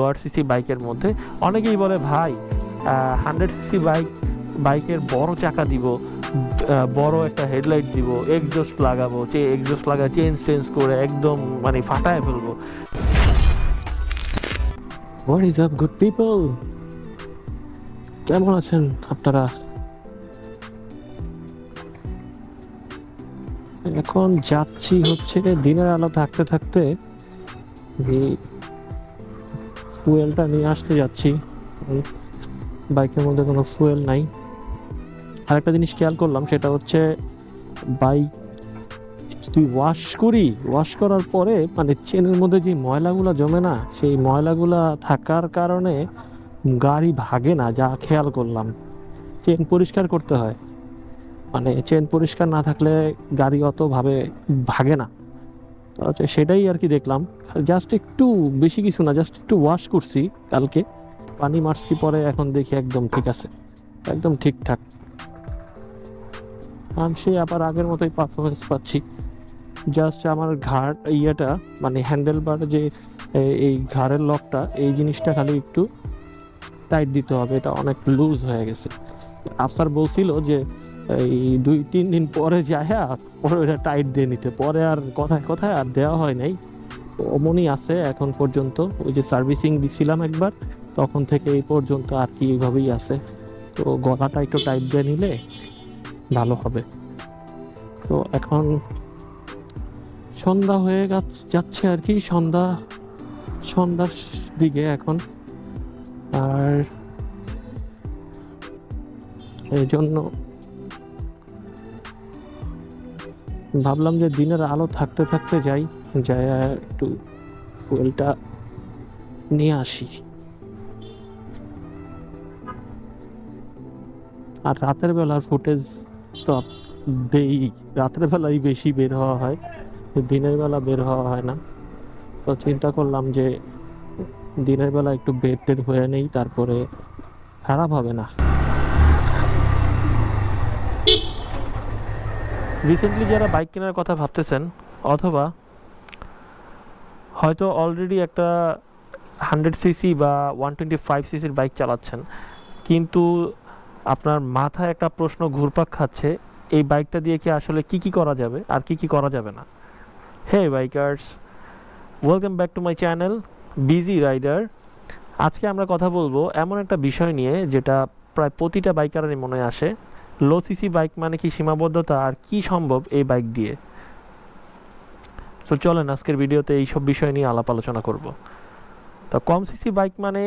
Lower CC বাইকের মধ্যে। অনেকেই বলে, ভাই হান্ড্রেড সিসি বাইক, বাইকের বড় চাকা দিব বড় একটা হেডলাইট দিব এক্সজস্ট লাগাবো যে এক্সজস্ট লাগা চেঞ্জ চেঞ্জ করে একদম মানে ফাটায় ফেলব। What is up good people কেমন আছেন আপনারা? এখন যাচ্ছি হচ্ছে দিনের আলো থাকতে থাকতে ফুয়েলটা নিয়ে আসতে যাচ্ছি। বাইকের মধ্যে কোনো ফুয়েল নাই। আরেকটা জিনিস খেয়াল করলাম, সেটা হচ্ছে বাইক তুই ওয়াশ করি ওয়াশ করার পরে মানে চেনের মধ্যে যে ময়লাগুলো জমে না, সেই ময়লাগুলা থাকার কারণে গাড়ি ভাগে না, যা খেয়াল করলাম। চেন পরিষ্কার করতে হয়। মানে চেন পরিষ্কার না থাকলে গাড়ি অতভাবে ভাগে না। তো হচ্ছে সেটাই আর কি দেখলাম। জাস্ট একটু বেশি কিছু না জাস্ট একটু ওয়াশ করছি কালকে। পানি মারছি পরে এখন দেখি একদম ঠিক আছে, একদম ঠিকঠাক। আমি সে আবার আগের মতোই পারফরমেন্স পাচ্ছি। জাস্ট আমার ঘাট ইয়েটা মানে হ্যান্ডেল বার যে এই ঘাড়ের লকটা এই জিনিসটা খালি একটু টাইট দিতে হবে, এটা অনেক লুজ হয়ে গেছে। আফসার বলছিল যে এই দুই, তিন দিন পরে যায় পরে ওটা টাইট দিয়ে নিতে। পরে আর কথায় কথায় আর দেওয়া হয় নাই। অমনই আছে এখন পর্যন্ত। ওই যে সার্ভিসিং দিছিলাম একবার, তখন থেকে এই পর্যন্ত আর কি এইভাবেই আছে। তো গলাটা একটু টাইট দিয়ে নিলে ভালো হবে। তো এখন সন্ধ্যা হয়ে যাচ্ছে আর কি সন্ধ্যা, সন্ধ্যার দিকে এখন। আর এই জন্য ভাবলাম যে দিনের আলো থাকতে থাকতে যাই যাই একটু ফুয়েলটা নিয়ে আসি। আর রাতের বেলার ফুটেজ তো দেই, রাতের বেলাই বেশি বের হওয়া হয়, দিনের বেলা বের হওয়া হয় না। তো চিন্তা করলাম যে দিনের বেলা একটু বেড টেড হয়ে নেই, তারপরে খারাপ হবে না। রিসেন্টলি যারা বাইক কেনার কথা ভাবতেছেন, অথবা হয়তো অলরেডি একটা হান্ড্রেড সিসি বা ওয়ান টোয়েন্টি ফাইভ সিসির বাইক চালাচ্ছেন, কিন্তু আপনার মাথায় একটা প্রশ্ন ঘুরপাক খাচ্ছে, এই বাইকটা দিয়ে কি আসলে কি কি করা যাবে, আর কি কি করা যাবে না? Hey bikers welcome back to my channel busy rider আজকে আমরা কথা বলব এমন একটা বিষয় নিয়ে, যেটা প্রায় প্রতিটা বাইকারেরই মনে আসে। লো সিসি বাইক মানে কি সীমাবদ্ধতা? আর কি সম্ভব এই বাইক দিয়ে? তো চলেন আজকের ভিডিওতে এইসব বিষয় নিয়ে আলাপ আলোচনা করব। তো কম সিসি বাইক মানে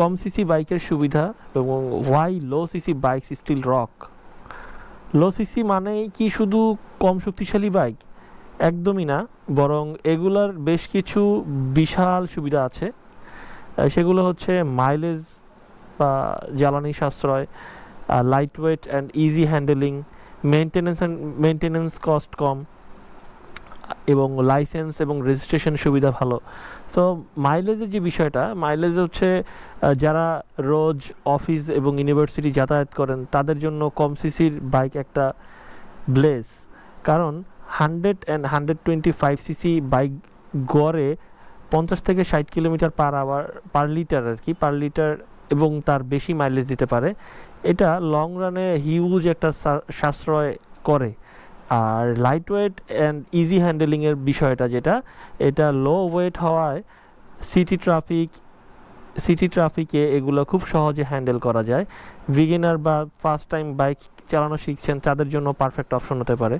কম সিসি বাইকের সুবিধা এবং why low CC bike still rock low CC মানে কি শুধু কম শক্তিশালী বাইক? একদমই না, বরং এগুলার বেশ কিছু বিশাল সুবিধা আছে। সেগুলো হচ্ছে মাইলেজ বা জ্বালানি সাশ্রয় light weight and easy handling maintenance and maintenance cost কম, এবং লাইসেন্স এবং রেজিস্ট্রেশন সুবিধা ভালো। সো মাইলেজের যে বিষয়টা মাইলেজ হচ্ছে যারা রোজ অফিস এবং ইউনিভার্সিটি যাতায়াত করেন, তাদের জন্য কম সিসির বাইক একটা ব্লেস কারণ hundred and hundred twenty five CC bike গড়ে পঞ্চাশ থেকে ষাট kilometre per hour per litre আর কি পার লিটার এবং তার বেশি মাইলেজ দিতে পারে। এটা লং রানে হিউজ একটা সাশ্রয় করে। আর লাইট ওয়েট অ্যান্ড ইজি হ্যান্ডেলিংয়ের বিষয়টা যেটা, এটা লো ওয়েট হওয়ায় সিটি ট্রাফিক সিটি ট্রাফিকে এগুলো খুব সহজে হ্যান্ডেল করা যায়। বিগিনার বা ফার্স্ট টাইম বাইক চালানো শিখছেন, তাদের জন্য পারফেক্ট অপশন হতে পারে।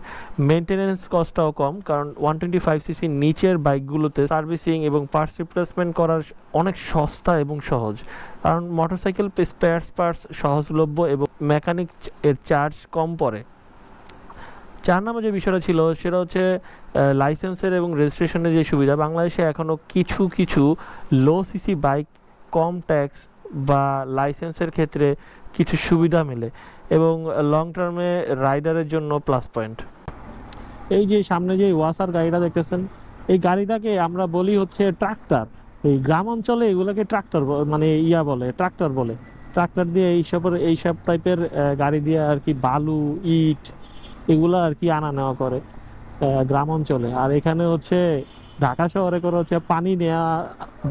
মেনটেনেন্স কস্টটাও কম, কারণ ওয়ান টোয়েন্টি ফাইভ সিসি নিচের বাইকগুলোতে সার্ভিসিং এবং পার্টস রিপ্লেসমেন্ট করার অনেক সস্তা এবং সহজ। কারণ মোটরসাইকেল স্পেয়ার্স পার্টস সহজলভ্য এবং মেকানিক এর চার্জ কম পড়ে। চার নম্বর যে বিষয়টা ছিল, সেটা হচ্ছে লাইসেন্সের এবং রেজিস্ট্রেশনের যে সুবিধা, বাংলাদেশে এখনও কিছু কিছু লো সিসি বাইক কম ট্যাক্স বা লাইসেন্সের ক্ষেত্রে কিছু সুবিধা মেলে এবং লং টার্মে রাইডারের জন্য প্লাস পয়েন্ট এই যে সামনে যে ওয়াসার গাড়িটা দেখতেছেন, এই গাড়িটাকে আমরা বলি হচ্ছে ট্রাক্টর এই গ্রাম অঞ্চলে এগুলোকে ট্রাক্টর মানে ইয়া বলে ট্রাক্টর বলে। ট্রাক্টর দিয়ে এইসবের এইসব টাইপের গাড়ি দিয়ে আর কি বালু, ইট এগুলো আর কি আনা নেওয়া করে গ্রাম অঞ্চলে। আর এখানে হচ্ছে ঢাকা শহরে করে হচ্ছে পানি নেওয়া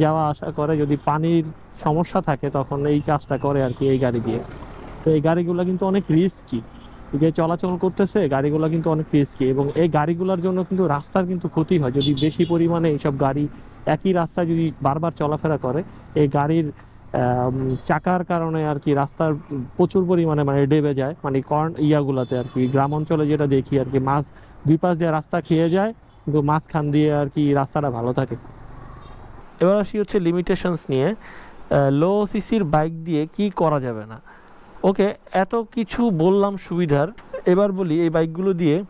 যাওয়া আসা করে। যদি পানির সমস্যা থাকে, তখন এই কাজটা করে আর কি এই গাড়ি দিয়ে। তো এই গাড়িগুলো কিন্তু অনেক রিস্কি যে চলাচল করতেছে, গাড়িগুলো কিন্তু অনেক রিস্কি এবং এই গাড়িগুলোর জন্য কিন্তু রাস্তার কিন্তু ক্ষতি হয়। যদি বেশি পরিমাণে এইসব গাড়ি একই রাস্তায় যদি বারবার চলাফেরা করে, এই গাড়ির চাকার কারণে আর কি রাস্তার প্রচুর পরিমাণে মানে ডেবে যায় মানে কর্ন ইয়াগুলাতে আর কি। গ্রাম অঞ্চলে যেটা দেখি আর কি, মাছ দুই পাশ দিয়ে রাস্তা খেয়ে যায়, কিন্তু মাঝখান দিয়ে আর কি রাস্তাটা ভালো থাকে। এবার আসি হচ্ছে লিমিটেশনস নিয়ে। লো সিসির বাইক দিয়ে কি করা যাবে না? ওকে এত কিছু বললাম সুবিধার। এবার বলি, এই বাইকগুলো দিয়ে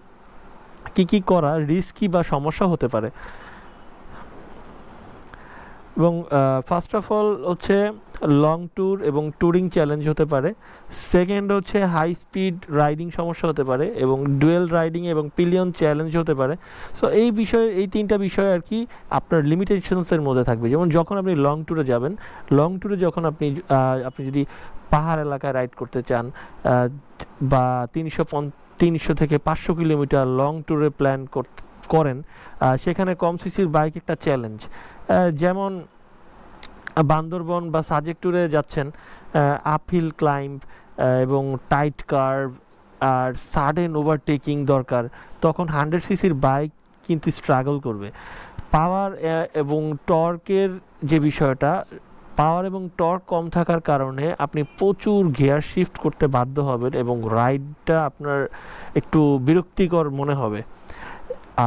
কি কি করা রিস্কি বা সমস্যা হতে পারে? এবং ফার্স্ট অফ অল হচ্ছে লং ট্যুর এবং ট্যুরিং চ্যালেঞ্জ হতে পারে। সেকেন্ড হচ্ছে হাই স্পিড রাইডিং সমস্যা হতে পারে এবং ডুয়েল রাইডিং এবং পিলিয়ন চ্যালেঞ্জ হতে পারে। সো এই বিষয়ে, এই তিনটা বিষয় আর কি আপনার লিমিটেশনসের মধ্যে থাকবে। যেমন যখন আপনি লং ট্যুরে যাবেন লং ট্যুরে যখন আপনি আপনি যদি পাহাড় এলাকায় রাইড করতে চান বা তিনশো তিনশো থেকে পাঁচশো কিলোমিটার লং ট্যুরে প্ল্যান করেন সেখানে কম সিসির বাইক একটা চ্যালেঞ্জ যেমন, বান্দরবন বা সাজেক ট্যুরে যাচ্ছেন আপহিল ক্লাইম্ব এবং টাইট কার্ভ আর সাডেন ওভারটেকিং দরকার, তখন হান্ড্রেড সিসির বাইক কিন্তু স্ট্রাগল করবে। পাওয়ার এবং টর্কের যে বিষয়টা পাওয়ার এবং টর্ক কম থাকার কারণে আপনি প্রচুর গিয়ার শিফট করতে বাধ্য হবেন এবং রাইডটা আপনার একটু বিরক্তিকর মনে হবে।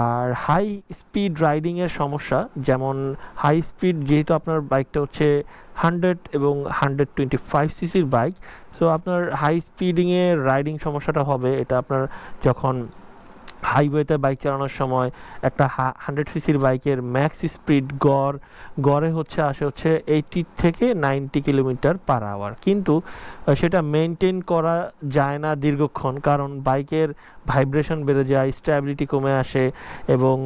আর হাই স্পিড রাইডিংয়ের সমস্যা, যেমন হাই স্পিড যেহেতু আপনার বাইকটা হচ্ছে হান্ড্রেড এবং হান্ড্রেড টোয়েন্টি ফাইভ সিসির বাইক সো আপনার হাই স্পিডিংয়ে রাইডিং সমস্যাটা হবে। এটা আপনার যখন হাইওয়েতে বাইক চালানোর সময় একটা হান্ড্রেড সিসির বাইকের ম্যাক্স স্পিড গড়, গড়ে হচ্ছে, আসে হচ্ছে এইটি থেকে নাইনটি কিলোমিটার পার আওয়ার কিন্তু সেটা মেনটেন করা যায় না দীর্ঘক্ষণ, কারণ বাইকের ভাইব্রেশন বেড়ে যায় স্ট্যাবিলিটি কমে আসে এবং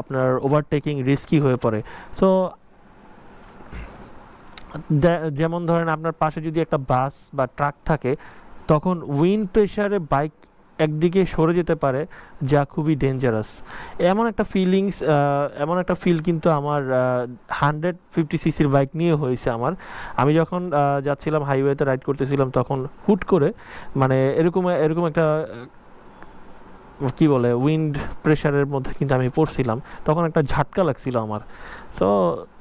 আপনার ওভারটেকিং রিস্কি হয়ে পড়ে। সো যেমন ধরেন আপনার পাশে যদি একটা বাস বা ট্রাক থাকে, তখন উইন্ড প্রেশারে বাইক একদিকে সরে যেতে পারে, যা খুবই ডেঞ্জারাস এমন একটা ফিলিংস এমন একটা ফিল কিন্তু আমার হান্ড্রেড ফিফটি সিসির বাইক নিয়ে হয়েছে আমার। আমি যখন যাচ্ছিলাম হাইওয়েতে রাইড করতেছিলাম তখন হুট করে মানে এরকম এরকম একটা কি বলে উইন্ড প্রেশারের মধ্যে কিন্তু আমি পড়ছিলাম। তখন একটা ঝাটকা লাগছিল আমার। সো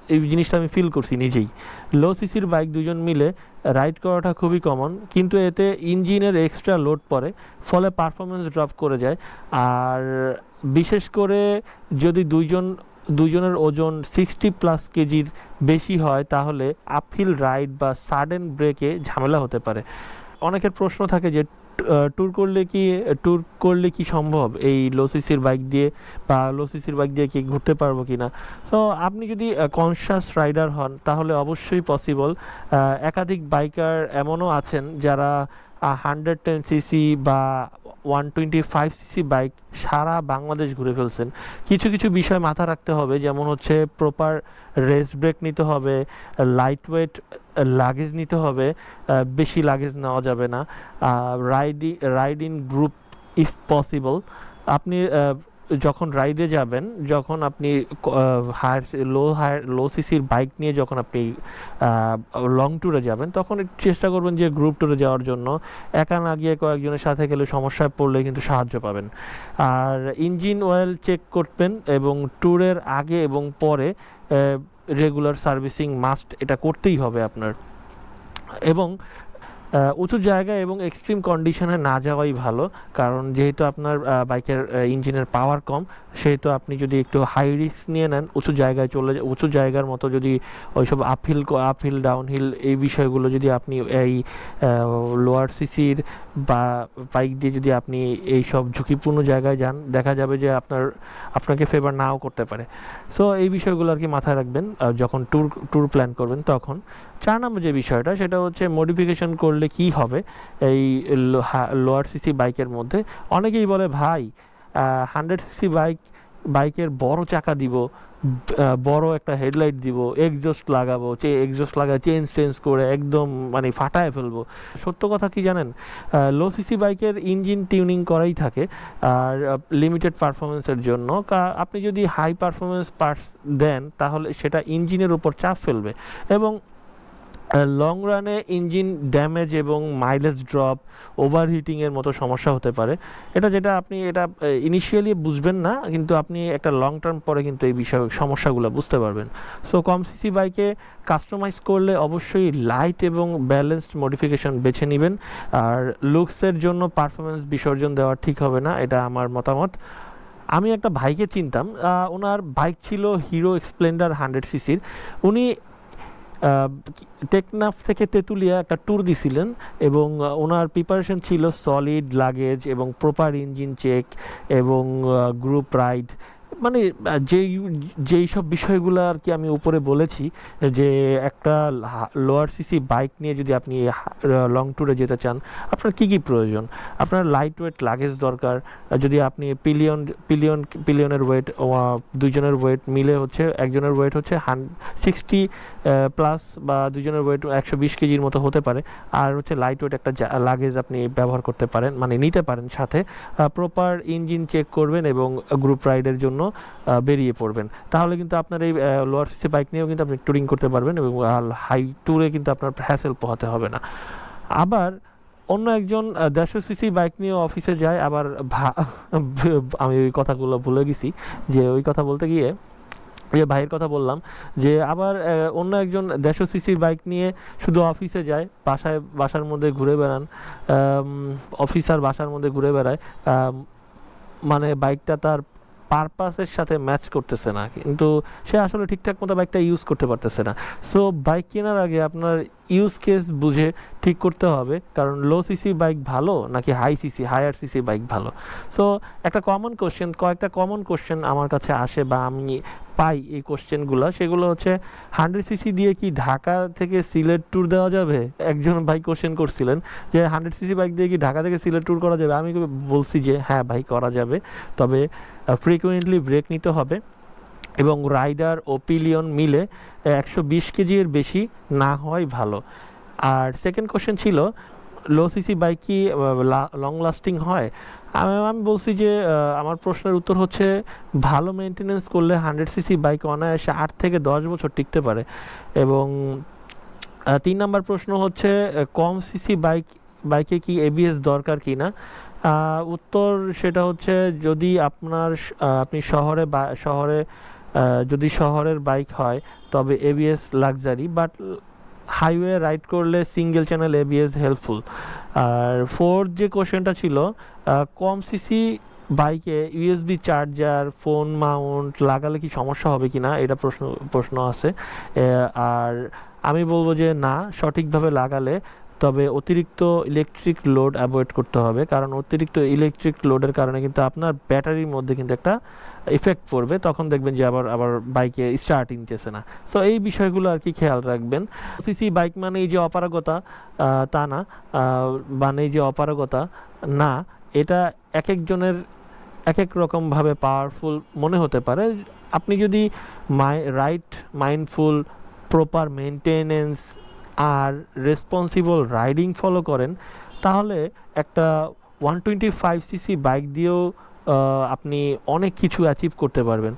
এই জিনিসটা আমি ফিল করছি নিজেই। লো সিসির বাইক দুজন মিলে রাইড করাটা খুবই কমন কিন্তু এতে ইঞ্জিনের এক্সট্রা লোড পড়ে, ফলে পারফরমেন্স ড্রপ করে যায়। আর বিশেষ করে যদি দুইজন, দুজনের ওজন সিক্সটি প্লাস কেজির বেশি হয়, তাহলে আপহিল রাইড বা সাডেন ব্রেকে ঝামেলা হতে পারে। অনেকের প্রশ্ন থাকে যে ট্যুর করলে কি ট্যুর করলে কি সম্ভব? এই লো সিসির বাইক দিয়ে বা লো সিসির বাইক দিয়ে কি ঘুরতে পারব কি না তো আপনি যদি কনশাস রাইডার হন, তাহলে অবশ্যই পসিবল একাধিক বাইকার এমনও আছেন যারা হান্ড্রেড টেন সিসি বা one twenty five CC bike সারা বাংলাদেশ ঘুরে ফেলছেন। কিছু কিছু বিষয় মাথা রাখতে হবে, যেমন হচ্ছে প্রপার রেস ব্রেক নিতে হবে লাইট ওয়েট লাগেজ নিতে হবে বেশি লাগেজ নেওয়া যাবে না রাইডি ride in group if possible আপনি যখন রাইডে যাবেন, যখন আপনি হায়ার লো হায়ার লো সিসির বাইক নিয়ে যখন আপনি লং ট্যুরে যাবেন, তখন চেষ্টা করবেন যে গ্রুপ ট্যুরে যাওয়ার জন্য। একা না গিয়ে কয়েকজনের সাথে গেলে সমস্যায় পড়লে কিন্তু সাহায্য পাবেন। আর ইঞ্জিন অয়েল চেক করবেন এবং ট্যুরের আগে এবং পরে রেগুলার সার্ভিসিং মাস্ট এটা করতেই হবে আপনার। এবং উঁচু জায়গা এবং এক্সট্রিম কন্ডিশনে না যাওয়াই ভালো। কারণ যেহেতু আপনার বাইকের ইঞ্জিনের পাওয়ার কম, সেহেতু আপনি যদি একটু হাই রিস্ক নিয়ে নেন, উঁচু জায়গায় চলে উঁচু জায়গার মতো যদি ওইসব আপহিল আপহিল ডাউনহিল এই বিষয়গুলো যদি আপনি এই লোয়ার সিসির বা বাইক দিয়ে যদি আপনি এই সব ঝুঁকিপূর্ণ জায়গায় যান, দেখা যাবে যে আপনার, আপনাকে ফেভার নাও করতে পারে। সো এই বিষয়গুলো আর কি মাথায় রাখবেন যখন ট্যুর ট্যুর প্ল্যান করবেন তখন। চার নম্বর যে বিষয়টা, সেটা হচ্ছে মডিফিকেশন করলে কি হবে? এই লোয়ার সিসি বাইকের মধ্যে অনেকেই বলে, ভাই হান্ড্রেড সিসি বাইক বাইকের বড় চাকা দিব বড় একটা হেডলাইট দিব এক্সজস্ট লাগাবো, চে এক্সজস্ট লাগা চেঞ্জ চেঞ্জ করে একদম মানে ফাটায় ফেলব। সত্য কথা কি জানেন? লো সিসি বাইকের ইঞ্জিন টিউনিং করাই থাকে, আর লিমিটেড পারফরমেন্সের জন্য। আপনি যদি হাই পারফরমেন্স পার্টস দেন, তাহলে সেটা ইঞ্জিনের উপর চাপ ফেলবে। এবং লং রানে ইঞ্জিন ড্যামেজ এবং মাইলেজ ড্রপ ওভারহিটিংয়ের মতো সমস্যা হতে পারে। এটা যেটা আপনি, এটা ইনিশিয়ালি বুঝবেন না, কিন্তু আপনি একটা লং টার্ম পরে কিন্তু এই বিষয়, সমস্যাগুলো বুঝতে পারবেন। সো কম সিসি বাইকে কাস্টমাইজ করলে অবশ্যই লাইট এবং ব্যালেন্সড মডিফিকেশন বেছে নেবেন। আর লুকসের জন্য পারফরমেন্স বিসর্জন দেওয়া ঠিক হবে না, এটা আমার মতামত। আমি একটা ভাইকে চিনতাম ওনার বাইক ছিল হিরো এক্সপ্লেন্ডার হান্ড্রেড সিসির উনি টেকনাফ থেকে তেঁতুলিয়া একটা ট্যুর দিছিলেন এবং ওনার প্রিপারেশন ছিল সলিড লাগেজ এবং প্রপার ইঞ্জিন চেক এবং গ্রুপ রাইড মানে যেই যেই সব বিষয়গুলো আর কি আমি উপরে বলেছি, যে একটা লোয়ার সিসি বাইক নিয়ে যদি আপনি লং ট্যুরে যেতে চান, আপনার কি কি প্রয়োজন? আপনার লাইট ওয়েট লাগেজ দরকার যদি আপনি পিলিয়ন পিলিয়ন পিলিয়নের ওয়েট দুজনের ওয়েট মিলে হচ্ছে, একজনের ওয়েট হচ্ছে হান সিক্সটি প্লাস বা দুজনের ওয়েট একশো বিশ কেজির মতো হতে পারে, আর হচ্ছে লাইট ওয়েট একটা লাগেজ আপনি ব্যবহার করতে পারেন মানে নিতে পারেন সাথে প্রপার ইঞ্জিন চেক করবেন এবং গ্রুপ রাইডের জন্য বেরিয়ে পড়বেন। তাহলে কিন্তু আপনার এই লোয়ার সিসি বাইক নিয়েও কিন্তু আপনি ট্যুরিং করতে পারবেন এবং হাই ট্যুরে কিন্তু আপনার হ্যাসেল পোহাতে হবে না। আবার অন্য একজন দেড়শো সিসি বাইক নিয়ে অফিসে যায়, আবার আমি ওই কথাগুলো ভুলে গেছি, যে ওই কথা বলতে গিয়ে যে ভাইয়ের কথা বললাম, যে আবার অন্য একজন দেড়শো সিসির বাইক নিয়ে শুধু অফিসে যায়, বাসায়, বাসার মধ্যে ঘুরে বেড়ান অফিসার বাসার মধ্যে ঘুরে বেড়ায় মানে বাইকটা তার পারপাসের সাথে ম্যাচ করতেছে না। কিন্তু সে আসলে ঠিকঠাক মতো বাইকটা ইউজ করতে পারতেছে না। সো বাইক কেনার আগে আপনার ইউজ কেস বুঝে ঠিক করতে হবে। কারণ লো সিসি বাইক ভালো নাকি high CC higher CC bike ভালো? সো একটা কমন কোশ্চেন কয়েকটা কমন কোশ্চেন আমার কাছে আসে বা আমি পাই এই কোশ্চেনগুলো সেগুলো হচ্ছে হান্ড্রেড সিসি দিয়ে কি ঢাকা থেকে সিলেট ট্যুর দেওয়া যাবে? একজন ভাই কোশ্চেন করছিলেন যে হান্ড্রেড সিসি বাইক দিয়ে কি ঢাকা থেকে সিলেট ট্যুর করা যাবে? আমি বলছি যে হ্যাঁ ভাই, করা যাবে। তবে ফ্রিকুয়েন্টলি ব্রেক নিতে হবে। এবং রাইডার ও পিলিয়ন মিলে একশো বিশ কেজির বেশি না হওয়াই ভালো। আর সেকেন্ড কোশ্চেন ছিল লো সিসি বাইক কি লং লাস্টিং হয়? আমি আমি বলছি যে আমার প্রশ্নের উত্তর হচ্ছে, ভালো মেনটেনেন্স করলে হান্ড্রেড সিসি বাইক অনায়াসে আট থেকে দশ বছর টিকতে পারে। এবং তিন নম্বর প্রশ্ন হচ্ছে, কম সিসি বাইক বাইকে কি এবিএস দরকার কি না উত্তর সেটা হচ্ছে, যদি আপনার আপনি শহরে বা, শহরে যদি শহরের বাইক হয়, তবে ABS luxury but highway ride করলে সিঙ্গেল চ্যানেল এবিএস হেল্পফুল আর ফোর্থ যে কোশ্চেনটা ছিল কম সিসি বাইকে ইউএসবি চার্জার ফোন মাউন্ট লাগালে কি সমস্যা হবে কি না এটা প্রশ্ন প্রশ্ন আছে। আর আমি বলব যে না, সঠিকভাবে লাগালে তবে অতিরিক্ত ইলেকট্রিক লোড অ্যাভয়েড করতে হবে, কারণ অতিরিক্ত ইলেকট্রিক লোডের কারণে কিন্তু আপনার ব্যাটারির মধ্যে কিন্তু একটা ইফেক্ট পড়বে, তখন দেখবেন যে আবার আবার বাইকে স্টার্টিং নিতেছে না। সো এই বিষয়গুলো আর কি খেয়াল রাখবেন। সিসি বাইক মানে এই যে অপারগতা তা না। মানে এই যে অপারগতা, না, এটা এক একজনের এক এক রকমভাবে পাওয়ারফুল মনে হতে পারে। আপনি যদি my right mindful proper maintenance R responsible riding follow করেন, তাহলে একটা one twenty five CC bike দিয়েও আপনি অনেক কিছু অ্যাচিভ করতে পারবেন।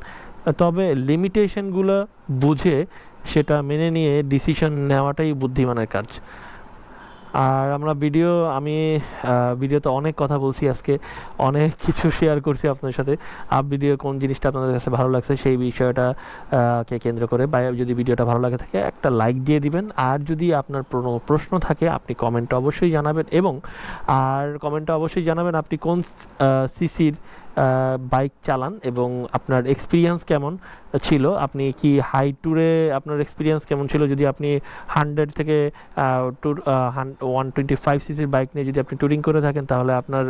তবে লিমিটেশনগুলো বুঝে সেটা মেনে নিয়ে ডিসিশন নেওয়াটাই বুদ্ধিমানের কাজ। আর আমরা ভিডিও আমি ভিডিওতে অনেক কথা বলছি আজকে। অনেক কিছু শেয়ার করছি আপনাদের সাথে। আপ ভিডিও কোন জিনিসটা আপনাদের কাছে ভালো লাগছে সেই বিষয়টা কে কেন্দ্র করে। বা যদি ভিডিওটা ভালো লাগে থাকে, একটা লাইক দিয়ে দিবেন। আর যদি আপনার কোনো প্রশ্ন থাকে, আপনি কমেন্টে অবশ্যই জানাবেন। এবং, আর কমেন্টে অবশ্যই জানাবেন আপনি কোন সিসির বাইক চালান এবং আপনার এক্সপিরিয়েন্স কেমন ছিল, আপনি কি হাই ট্যুরে আপনার এক্সপিরিয়েন্স কেমন ছিল? যদি আপনি হান্ড্রেড থেকে ট্যুর ওয়ান টোয়েন্টি ফাইভ সিসির বাইক নিয়ে যদি আপনি ট্যুরিং করে থাকেন, তাহলে আপনার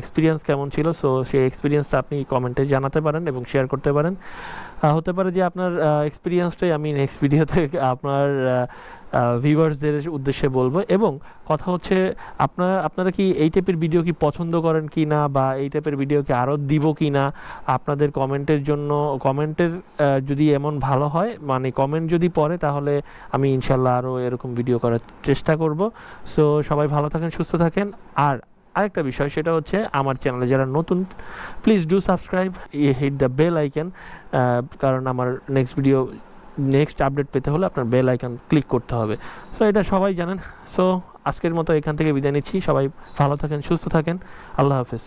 এক্সপিরিয়েন্স কেমন ছিল? সো সেই এক্সপিরিয়েন্সটা আপনি কমেন্টে জানাতে পারেন এবং শেয়ার করতে পারেন। হতে পারে যে আপনার এক্সপিরিয়েন্সটাই আমি নেক্সট ভিডিওতে আপনার ভিউয়ার্সদের উদ্দেশ্যে বলব। এবং কথা হচ্ছে, আপনারা আপনারা কি এই টাইপের ভিডিও কি পছন্দ করেন কি না বা এই টাইপের ভিডিও কি আরও দিব কি না আপনাদের কমেন্টের জন্য কমেন্টের যদি এমন ভালো হয় মানে কমেন্ট যদি পড়ে, তাহলে আমি ইনশাল্লাহ আরও এরকম ভিডিও করার চেষ্টা করব। সো সবাই ভালো থাকেন, সুস্থ থাকেন। আর আরেকটা বিষয়, সেটা হচ্ছে আমার চ্যানেলে যারা নতুন please do subscribe hit the bell icon কারণ আমার নেক্সট ভিডিও নেক্সট আপডেট পেতে হলে আপনার বেল আইকন ক্লিক করতে হবে। সো এটা সবাই জানেন। সো আজকের মতো এখান থেকে বিদায় নিচ্ছি। সবাই ভালো থাকেন, সুস্থ থাকেন। আল্লাহ হাফেজ।